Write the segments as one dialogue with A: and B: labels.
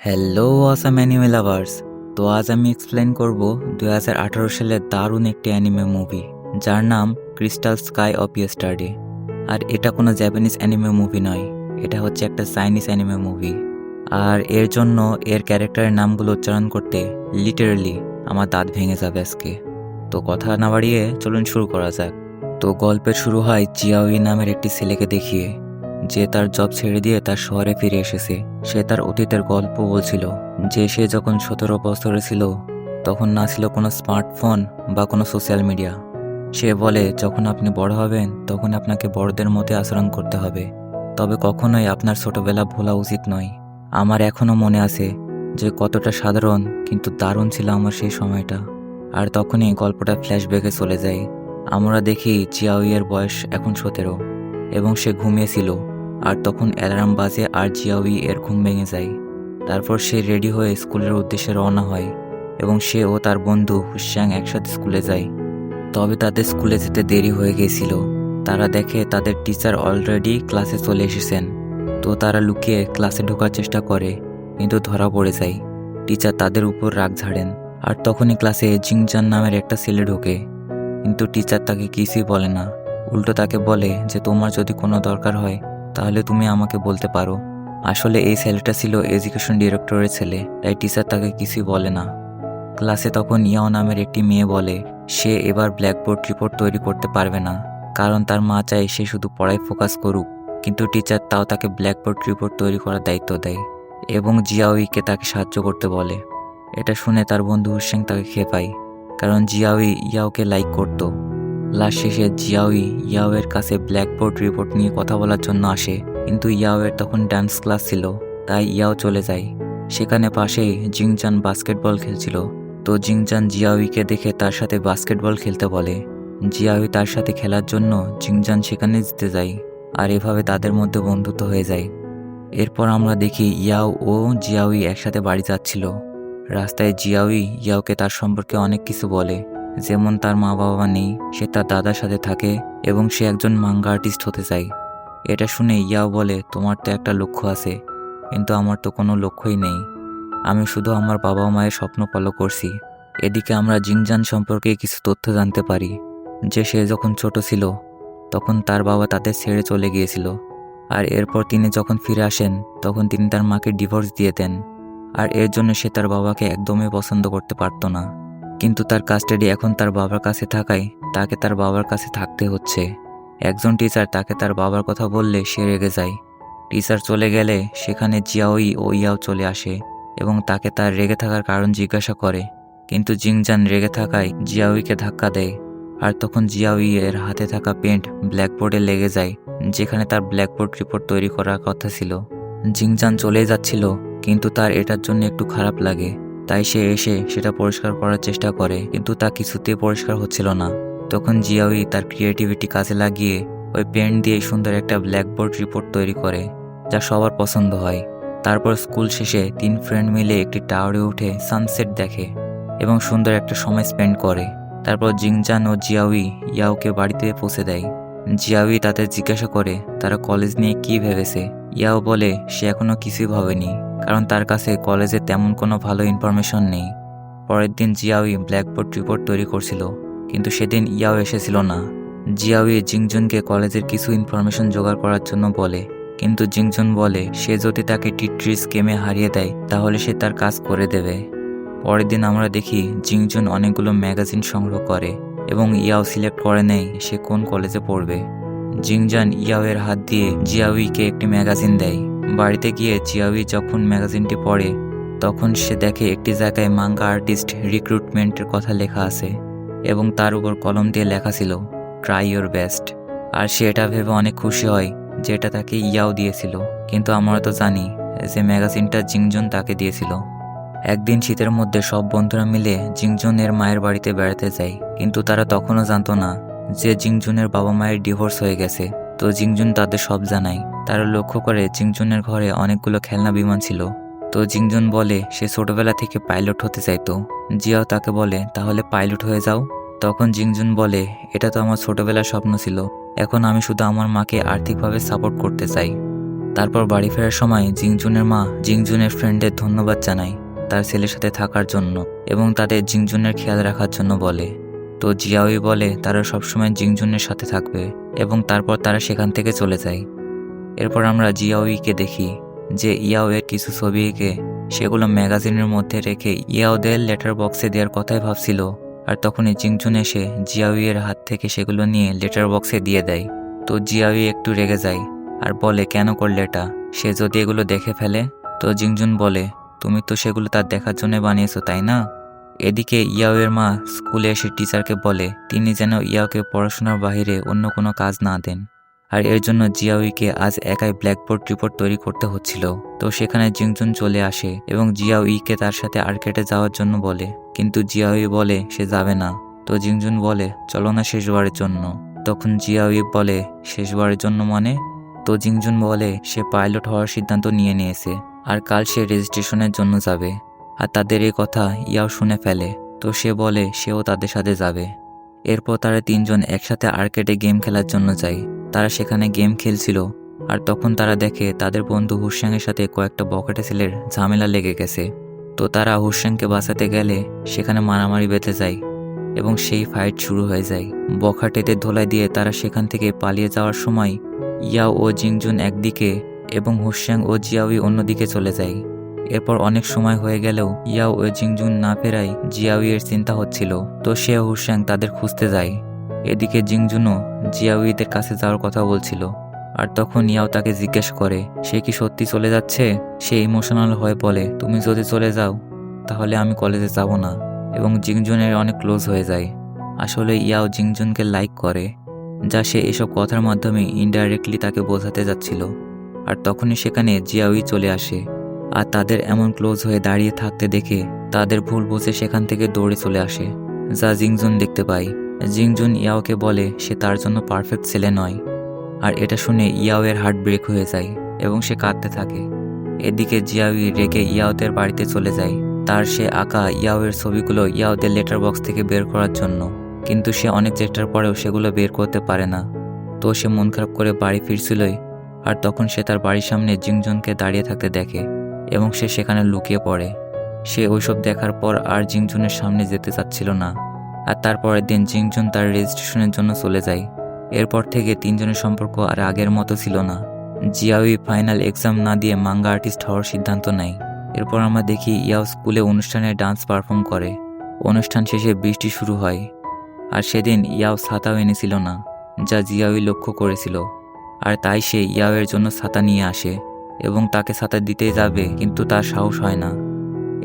A: Hello Assam anime lovers তো আজ আমি এক্সপ্লেন করব দু হাজার আঠারো সালের দারুণ একটি অ্যানিমে মুভি যার নাম ক্রিস্টাল স্কাই অফ ইয়েস্টারডে আর এটা কোনো জাপানিজ অ্যানিমে মুভি নয়, এটা হচ্ছে একটা চাইনিজ অ্যানিমে মুভি আর এর জন্য এর ক্যারেক্টারের নামগুলো উচ্চারণ করতে লিটারালি আমার দাঁত ভেঙে যাবে আজকে। তো কথা না বাড়িয়ে চলুন শুরু করা যাক। তো গল্পের শুরু হয় জিয়াওই নামের একটি ছেলেকে দেখিয়ে। যে তার জব ছেড়ে দিয়ে তার শহরে ফিরে এসেছে, সে তার অতীতের গল্প বলছিল, যে সে যখন সতেরো বছরে ছিল, তখন না ছিল কোনো স্মার্টফোন বা কোনো সোশ্যাল মিডিয়া। সে বলে, যখন আপনি বড় হবেন, তখন আপনাকে বড়দের মতে আচরণ করতে হবে। তবে কখনোই আপনার ছোটবেলা ভোলা উচিত নয়। আমার এখনও মনে আছে যে কতটা সাধারণ কিন্তু দারুণ ছিল আমার সেই সময়টা। আর তখনই গল্পটা ফ্ল্যাশব্যাকে চলে যায়। আমরা দেখি জিয়াউইয়ের বয়স এখন সতেরো এবং সে ঘুমিয়েছিল। আর তখন অ্যালার্ম বাজে আর জিয়াউই এর ঘুম ভেঙে যায়। তারপর সে রেডি হয়ে স্কুলের উদ্দেশ্যে রওনা হয় এবং সে ও তার বন্ধু হুশ্যাং একসাথে স্কুলে যায়। তবে তাদের স্কুলে যেতে দেরি হয়ে গিয়েছিল। তারা দেখে তাদের টিচার অলরেডি ক্লাসে চলে এসেছেন। তো তারা লুকিয়ে ক্লাসে ঢোকার চেষ্টা করে, কিন্তু ধরা পড়ে যায়। টিচার তাদের উপর রাগ ঝাড়েন আর তখনই ক্লাসে জিংজান নামের একটা ছেলে ঢোকে। কিন্তু টিচার তাকে কিছুই বলে না। উল্টো তাকে বলে যে, তোমার যদি কোনো দরকার হয় তাহলে তুমি আমাকে বলতে পারো। আসলে এই ছেলেটা ছিল এডুকেশন ডিরেক্টরের ছেলে, তাই টিচার তাকে কিছুই বলে না। ক্লাসে তখন ইয়াও নামের একটি মেয়ে বলে, সে এবার ব্ল্যাকবোর্ড রিপোর্ট তৈরি করতে পারবে না, কারণ তার মা চায় সে শুধু পড়ায় ফোকাস করুক, কিন্তু টিচার তাও তাকে ব্ল্যাকবোর্ড রিপোর্ট তৈরি করার দায়িত্ব দেয়, এবং জিয়াউইকে তাকে সাহায্য করতে বলে। এটা শুনে তার বন্ধু হুসেন তাকে খেপায়, কারণ জিয়াউই ইয়াওকে লাইক করতো। লাস্ট শেষে জিয়াওই ইয়াওয়ের কাছে ব্ল্যাকবোর্ড রিপোর্ট নিয়ে কথা বলার জন্য আসে। কিন্তু ইয়াওয়ের তখন ডান্স ক্লাস ছিল, তাই ইয়াও চলে যায়। সেখানে পাশেই জিংজান বাস্কেটবল খেলছিল। তো জিংজান জিয়াউইকে দেখে তার সাথে বাস্কেটবল খেলতে বলে। জিয়াউই তার সাথে খেলার জন্য জিংজান সেখানে জিতে যায়, আর এভাবে তাদের মধ্যে বন্ধুত্ব হয়ে যায়। এরপর আমরা দেখি ইয়াও ও জিয়াউই একসাথে বাড়ি যাচ্ছিল। রাস্তায় জিয়াউই ইয়াওকে তার সম্পর্কে অনেক কিছু বলে। যেমন তার মা বাবা নেই, সে তার দাদার সাথে থাকে এবং সে একজন মাঙ্গা আর্টিস্ট হতে চায়। এটা শুনে ইয়াও বলে, তোমার তো একটা লক্ষ্য আছে, কিন্তু আমার তো কোনো লক্ষ্যই নেই। আমি শুধু আমার বাবা মায়ের স্বপ্ন ফলো করছি। এদিকে আমরা জিংজান সম্পর্কে কিছু তথ্য জানতে পারি। যে সে যখন ছোট ছিল, তখন তার বাবা তাদের ছেড়ে চলে গিয়েছিল। আর এরপর তিনি যখন ফিরে আসেন, তখন তিনি তার মাকে ডিভোর্স দিয়ে দেন। আর এর জন্য সে তার বাবাকে একদমই পছন্দ করতে পারতো না। কিন্তু তার কাস্টাডি এখন তার বাবার কাছে থাকায় তাকে তার বাবার কাছে থাকতে হচ্ছে। একজন টিচার তাকে তার বাবার কথা বললে সে রেগে যায়। টিচার চলে গেলে সেখানে জিয়াওই ও ইয়াও চলে আসে এবং তাকে তার রেগে থাকার কারণ জিজ্ঞাসা করে। কিন্তু জিংজান রেগে থাকায় জিয়াউইকে ধাক্কা দেয় আর তখন জিয়াওই এর হাতে থাকা পেন্ট ব্ল্যাকবোর্ডে লেগে যায়, যেখানে তার ব্ল্যাকবোর্ড রিপোর্ট তৈরি করার কথা ছিল। জিংজান চলে যাচ্ছিল, কিন্তু তার এটার জন্য একটু খারাপ লাগে। তাই সে এসে সেটা পরিষ্কার করার চেষ্টা করে, কিন্তু তা কিছুতেই পরিষ্কার হচ্ছিল না। তখন জিয়াউই তার ক্রিয়েটিভিটি কাজে লাগিয়ে ওই পেন দিয়ে সুন্দর একটা ব্ল্যাকবোর্ড রিপোর্ট তৈরি করে, যা সবার পছন্দ হয়। তারপর স্কুল শেষে তিন ফ্রেন্ড মিলে একটি টাওয়ারে উঠে সানসেট দেখে এবং সুন্দর একটা সময় স্পেন্ড করে। তারপর জিংজান ও জিয়াউই ইয়াওকে বাড়িতে পৌঁছে দেয়। জিয়াউই তাদের জিজ্ঞাসা করে, তারা কলেজ নিয়ে কি ভেবেছে? ইয়াও বলে, সে এখনও কিছুই ভাবেনি। কারণ তার কাছে কলেজে তেমন কোনো ভালো ইনফরমেশন নেই। পরের দিন জিয়াউই ব্ল্যাকবোর্ড রিপোর্ট তৈরি করছিল, কিন্তু সেদিন ইয়াও এসেছিল না। জিয়াউই জিংজুনকে কলেজের কিছু ইনফরমেশন জোগাড় করার জন্য বলে, কিন্তু জিংজুন বলে, সে যদি তাকে টিট্রিস গেমে হারিয়ে দেয়, তাহলে সে তার কাজ করে দেবে। পরের দিন আমরা দেখি জিংজুন অনেকগুলো ম্যাগাজিন সংগ্রহ করে, এবং ইয়াও সিলেক্ট করে নেয় সে কোন কলেজে পড়বে। জিংজান ইয়াওয়ের হাত দিয়ে জিয়াউইকে একটি ম্যাগাজিন দেয়। বাড়িতে গিয়ে জিয়াউই যখন ম্যাগাজিনটি পড়ে, তখন সে দেখে একটি জায়গায় মাঙ্গা আর্টিস্ট রিক্রুটমেন্টের কথা লেখা আছে এবং তার উপর কলম দিয়ে লেখা ছিল ট্রাই ইয়োর বেস্ট আর সে এটা ভেবে অনেক খুশি হয় যে এটা তাকে ইয়াও দিয়েছিল। কিন্তু আমরা তো জানি যে ম্যাগাজিনটা জিংজন তাকে দিয়েছিল। একদিন শীতের মধ্যে সব বন্ধুরা মিলে জিংজনের মায়ের বাড়িতে বেড়াতে যায়, কিন্তু তারা তখনও জানতো না যে জিংজুনের বাবা মায়ের ডিভোর্স হয়ে গেছে, তো জিংজুন তাদের সব জানায়। তারা লক্ষ্য করে জিংজুনের ঘরে অনেকগুলো খেলনা বিমান ছিল। তো জিংজুন বলে, সে ছোটবেলা থেকে পাইলট হতে চাইতো। জিয়াও তাকে বলে, তাহলে পাইলট হয়ে যাও? তখন জিংজুন বলে, এটা তো আমার ছোটবেলার স্বপ্ন ছিল। এখন আমি শুধু আমার মাকে আর্থিকভাবে সাপোর্ট করতে চাই। তারপর বাড়ি ফেরার সময় জিংজুনের মা জিংজুনের ফ্রেন্ডের ধন্যবাদ জানায় তার ছেলের সাথে থাকার জন্য এবং তাদের জিংজুনের খেয়াল রাখার জন্য বলে তো জিয়াওই বলে, তারা সবসময় জিংজুনের সাথে থাকবে এবং তারপর তারা সেখান থেকে চলে যায়। এরপর আমরা জিয়াওইকে দেখি যে ইয়াও এর কিছু ছবি এঁকে সেগুলো ম্যাগাজিনের মধ্যে রেখে ইয়াওদের লেটার বক্সে দেওয়ার কথাই ভাবছিল আর তখনই জিংজুন এসে জিয়াওই এর হাত থেকে সেগুলো নিয়ে লেটার বক্সে দিয়ে দেয়। তো জিয়াওই একটু রেগে যায় আর বলে, কেন করলে এটা? সে যদি এগুলো দেখে ফেলে? তো জিংজুন বলে, তুমি তো সেগুলো তার দেখার জন্য বানিয়েছো, তাই না? এদিকে ইয়াওয়ের মা স্কুলে এসে টিচারকে বলে, তিনি যেন ইয়াওকে পড়াশোনার বাইরে অন্য কোনো কাজ না দেন। আর এর জন্য জিয়াউইকে আজ একাই ব্ল্যাকবোর্ড রিপোর্ট তৈরি করতে হচ্ছিল। তো সেখানে জিংজুন চলে আসে এবং জিয়াউইকে তার সাথে আর্কেটে যাওয়ার জন্য বলে। কিন্তু জিয়াউই বলে, সে যাবে না। তো জিংজুন বলে, চলো না শেষবারের জন্য। তখন জিয়াউই বলে, শেষবারের জন্য মানে? তো জিংজুন বলে, সে পাইলট হওয়ার সিদ্ধান্ত নিয়ে নিয়েছে, আর কাল সে রেজিস্ট্রেশনের জন্য যাবে। আর তাদের এই কথা ইয়াও শুনে ফেলে। তো সে বলে, সেও তাদের সাথে যাবে। এরপর তারা তিনজন একসাথে আর্কেডে গেম খেলার জন্য যায়। তারা সেখানে গেম খেলছিল। আর তখন তারা দেখে তাদের বন্ধু হুসেনের সাথে কয়েকটা বকেটে ছেলের ঝামেলা লেগে গেছে। তো তারা হুসেনকে বাঁচাতে গেলে সেখানে মারামারি বেঁধে যায় এবং সেই ফাইট শুরু হয়ে যায়। বখাটেতে ধোলাই দিয়ে তারা সেখান থেকে পালিয়ে যাওয়ার সময় ইয়াও ও জিংজুন একদিকে এবং হুসেন ও জিয়াউই অন্যদিকে চলে যায়। এরপর অনেক সময় হয়ে গেলেও ইয়াও ও জিংজুন না ফেরায় জিয়াউইয়ের চিন্তা হচ্ছিল। তো সে হুসেন তাদের খুঁজতে যায়। এদিকে জিংজুনও জিয়াউইদের কাছে যাওয়ার কথা বলছিল। আর তখন ইয়াও তাকে জিজ্ঞেস করে, সে কি সত্যি চলে যাচ্ছে? সে ইমোশনাল হয়ে বলে, তুমি যদি চলে যাও, তাহলে আমি কলেজে যাব না। এবং জিংজুনের অনেক ক্লোজ হয়ে যায়। আসলে ইয়াও জিংজুনকে লাইক করে, যা সে এসব কথার মাধ্যমে ইনডাইরেক্টলি তাকে বোঝাতে যাচ্ছিল। আর তখনই সেখানে জিয়াউই চলে আসে। আর তাদের এমন ক্লোজ হয়ে দাঁড়িয়ে থাকতে দেখে তাদের ভুল বুঝে সেখান থেকে দৌড়ে চলে আসে, যা জিংজুন দেখতে পায়। জিংজুন ইয়াওকে বলে সে তার জন্য পারফেক্ট ছেলে নয়। আর এটা শুনে ইয়াওয়ের হার্ট ব্রেক হয়ে যায় এবং সে কাঁদতে থাকে। এদিকে জিয়াউই রেগে ইয়াওদের বাড়িতে চলে যায়। তার সে আঁকা ইয়াওয়ের ছবিগুলো ইয়াওদের লেটার বক্স থেকে বের করার জন্য। কিন্তু সে অনেক চেষ্টার পরেও সেগুলো বের করতে পারে না। তো সে মন খারাপ করে বাড়ি ফিরছিলই। আর তখন সে তার বাড়ির সামনে জিংজুনকে দাঁড়িয়ে থাকতে দেখে। এবং সে সেখানে লুকিয়ে পড়ে। সে ওইসব দেখার পর আর জিংজুনের সামনে যেতে চাচ্ছিল না। আর তারপরের দিন জিংজুন তার রেজিস্ট্রেশনের জন্য চলে যায়। এরপর থেকে তিনজনের সম্পর্ক আর আগের মতো ছিল না। জিয়াউই ফাইনাল এক্সাম না দিয়ে মাঙ্গা আর্টিস্ট হওয়ার সিদ্ধান্ত নেয়। এরপর আমরা দেখি ইয়াও স্কুলে অনুষ্ঠানে ডান্স পারফর্ম করে। অনুষ্ঠান শেষে বৃষ্টি শুরু হয়। আর সেদিন ইয়াও ছাতাও এনেছিল না, যা জিয়াউই লক্ষ্য করেছিল। আর তাই সে ইয়াওয়ের জন্য ছাতা নিয়ে আসে। এবং তাকে ছাতা দিতে যাবে, কিন্তু তার সাহস হয় না।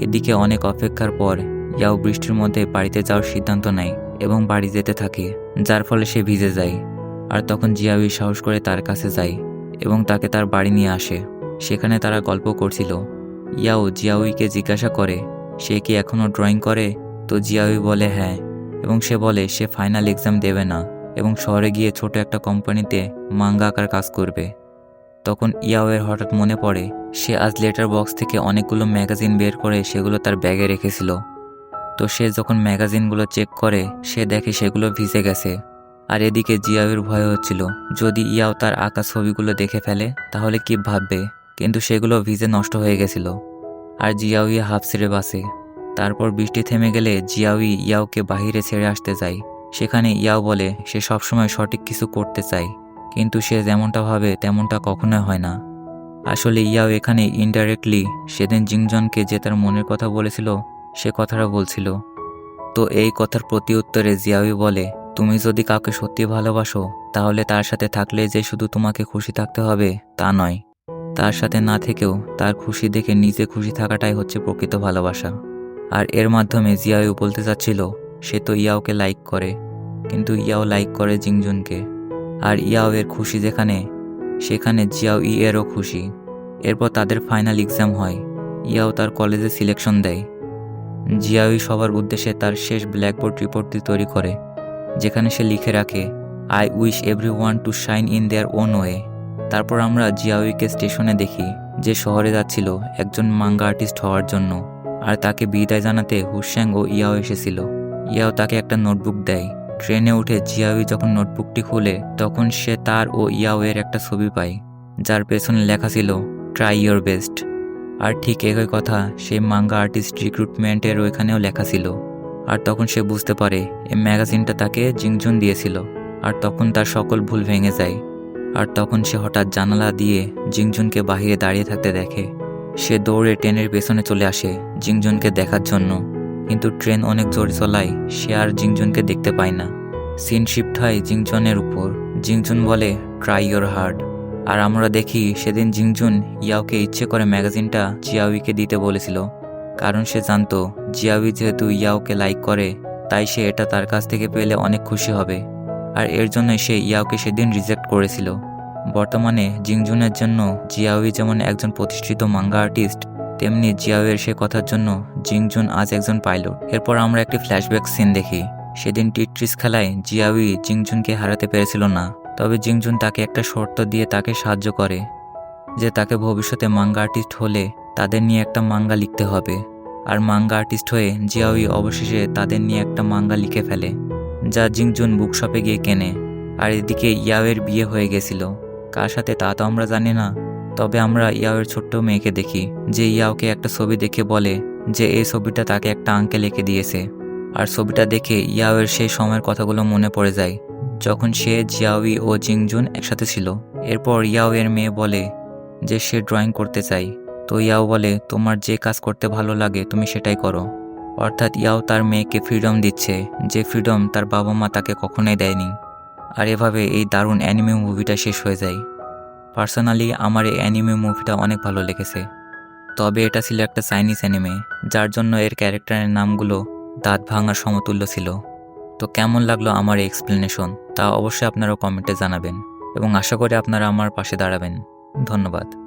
A: এদিকে অনেক অপেক্ষার পর ইয়াও বৃষ্টির মধ্যে বাড়িতে যাওয়ার সিদ্ধান্ত নেয় এবং বাড়ি যেতে থাকে, যার ফলে সে ভিজে যায়। আর তখন জিয়াউই সাহস করে তার কাছে যায় এবং তাকে তার বাড়ি নিয়ে আসে। সেখানে তারা গল্প করছিল। ইয়াও জিয়াউইকে জিজ্ঞাসা করে, সে কি এখনও ড্রয়িং করে? তো জিয়াউই বলে হ্যাঁ। এবং সে বলে, সে ফাইনাল এক্সাম দেবে না এবং শহরে গিয়ে ছোট একটা কোম্পানিতে মাঙ্গা আঁকার কাজ করবে। তখন ইয়াওয়ের হঠাৎ মনে পড়ে, সে আজ লেটার বক্স থেকে অনেকগুলো ম্যাগাজিন বের করে সেগুলো তার ব্যাগে রেখেছিল। তো সে যখন ম্যাগাজিনগুলো চেক করে, সে দেখে সেগুলো ভিজে গেছে। আর এদিকে জিয়াউর ভয় হচ্ছিল, যদি ইয়াও তার আঁকা ছবিগুলো দেখে ফেলে, তাহলে কি ভাববে? কিন্তু সেগুলো ভিজে নষ্ট হয়ে গেছিল। আর জিয়াউই হাফ ছেড়ে বাসে তারপর বৃষ্টি থেমে গেলে জিয়াউই ইয়াওকে বাহিরে ছেড়ে আসতে যায়। সেখানে ইয়াও বলে, সে সবসময় সঠিক কিছু করতে চায়। কিন্তু সে যেমনটা ভাবে, তেমনটা কখনোই হয় না। আসলে ইয়াও এখানে ইনডাইরেক্টলি সেদিন জিংজনকে যে তার মনের কথা বলেছিল, সে কথাটা বলছিল। তো এই কথার প্রতি উত্তরে জিয়াউই বলে, তুমি যদি কাউকে সত্যি ভালোবাসো, তাহলে তার সাথে থাকলে যে শুধু তোমাকে খুশি থাকতে হবে, তা নয়। তার সাথে না থেকেও তার খুশি দেখে নিজে খুশি থাকাটাই হচ্ছে প্রকৃত ভালোবাসা। আর এর মাধ্যমে জিয়াউ বলতে চাচ্ছিল, সে তো ইয়াওকে লাইক করে। কিন্তু ইয়াও লাইক করে জিংজুনকে। আর ইয়াও এর খুশি যেখানে, সেখানে জিয়াও ই এরও খুশি। এরপর তাদের ফাইনাল এক্সাম হয়। ইয়াও তার কলেজে সিলেকশন দেয়। জিয়াউই সবার উদ্দেশ্যে তার শেষ ব্ল্যাকবোর্ড রিপোর্টটি তৈরি করে, যেখানে সে লিখে রাখে I wish every one to shine in their own way তারপর আমরা জিয়াউইকে স্টেশনে দেখি, যে শহরে যাচ্ছিল একজন মাঙ্গা আর্টিস্ট হওয়ার জন্য, আর তাকে বিদায় জানাতে হুসেং ও ইয়াও এসেছিল। ইয়াও তাকে একটা নোটবুক দেয়। ট্রেনে উঠে জিয়াউই যখন নোটবুকটি খুলে, তখন সে তার ও ইয়াওয়ের একটা ছবি পায়, যার পেছনে লেখা ছিল ট্রাই ইয়োর বেস্ট আর ঠিক একই কথা সেই মাঙ্গা আর্টিস্ট রিক্রুটমেন্টের ওইখানেও লেখা ছিল। আর তখন সে বুঝতে পারে, এই ম্যাগাজিনটা তাকে জিংজুন দিয়েছিল। আর তখন তার সকল ভুল ভেঙে যায়। আর তখন সে হঠাৎ জানালা দিয়ে জিংজুনকে বাহিরে দাঁড়িয়ে থাকতে দেখে। সে দৌড়ে ট্রেনের পেছনে চলে আসে জিংজুনকে দেখার জন্য। কিন্তু ট্রেন অনেক জোরে চলায় সে আর জিংজুনকে দেখতে পায় না। সিন শিফট হয় জিংজনের উপর। জিংজুন বলে ট্রাই ইয়োর হার্ড আর আমরা দেখি সেদিন জিংজুন ইয়াওকে ইচ্ছে করে ম্যাগাজিনটা জিয়াউইকে দিতে বলেছিল। কারণ সে জানতো, জিয়াউই যেহেতু ইয়াওকে লাইক করে, তাই সে এটা তার কাছ থেকে পেলে অনেক খুশি হবে। আর এর জন্য সে ইয়াওকে সেদিন রিজেক্ট করেছিল। বর্তমানে জিংজুনের জন্য জিয়াউই যেমন একজন প্রতিষ্ঠিত মাঙ্গা আর্টিস্ট তেমনি জিয়াওয়ের সে কথার জন্য জিংজুন আজ একজন পাইলট। এরপর আমরা একটি ফ্ল্যাশব্যাক সিন দেখি। সেদিন টিট্রিস খেলায় জিয়াউই জিংজুনকে হারাতে পেরেছিল না। তবে জিংজুন তাকে একটা শর্ত দিয়ে তাকে সাহায্য করে, যে তাকে ভবিষ্যতে মাঙ্গা আর্টিস্ট হলে তাদের নিয়ে একটা মাঙ্গা লিখতে হবে। আর মাঙ্গা আর্টিস্ট হয়ে জিয়াউই অবশেষে তাদের নিয়ে একটা মাঙ্গা লিখে ফেলে, যা জিংজুন বুকশপে গিয়ে কেনে। আর এদিকে ইয়াওয়ের বিয়ে হয়ে গেছিল। কার সাথে তা তো আমরা জানি না। তবে আমরা ইয়াওয়ের ছোট্ট মেয়েকে দেখি, যে ইয়াওকে একটা ছবি দেখে বলে যে এই ছবিটা তাকে একটা আঙ্কেল এঁকে দিয়েছে। আর ছবিটা দেখে ইয়াওয়ের সেই সময়ের কথাগুলো মনে পড়ে যায়, যখন সে জিয়াওই ও জিংজুন একসাথে ছিল। এরপর ইয়াও এর মেয়ে বলে যে সে ড্রয়িং করতে চাই তো ইয়াও বলে, তোমার যে কাজ করতে ভালো লাগে, তুমি সেটাই করো। অর্থাৎ ইয়াও তার মেয়েকে ফ্রিডম দিচ্ছে, যে ফ্রিডম তার বাবা মা তাকে কখনোই দেয়নি। আর এভাবে এই দারুণ অ্যানিমে মুভিটা শেষ হয়ে যায়। পার্সোনালি আমার এই অ্যানিমে মুভিটা অনেক ভালো লেগেছে। তবে এটা ছিল একটা চাইনিজ অ্যানিমে যার জন্য এর ক্যারেক্টারের নামগুলো দাঁত ভাঙার সমতুল্য ছিল। তো কেমন লাগল আমার এই এক্সপ্লেনেশন তা অবশ্যই আপনারা কমেন্টে জানাবেন। এবং আশা করি আপনারা আমার পাশে দাঁড়াবেন। ধন্যবাদ।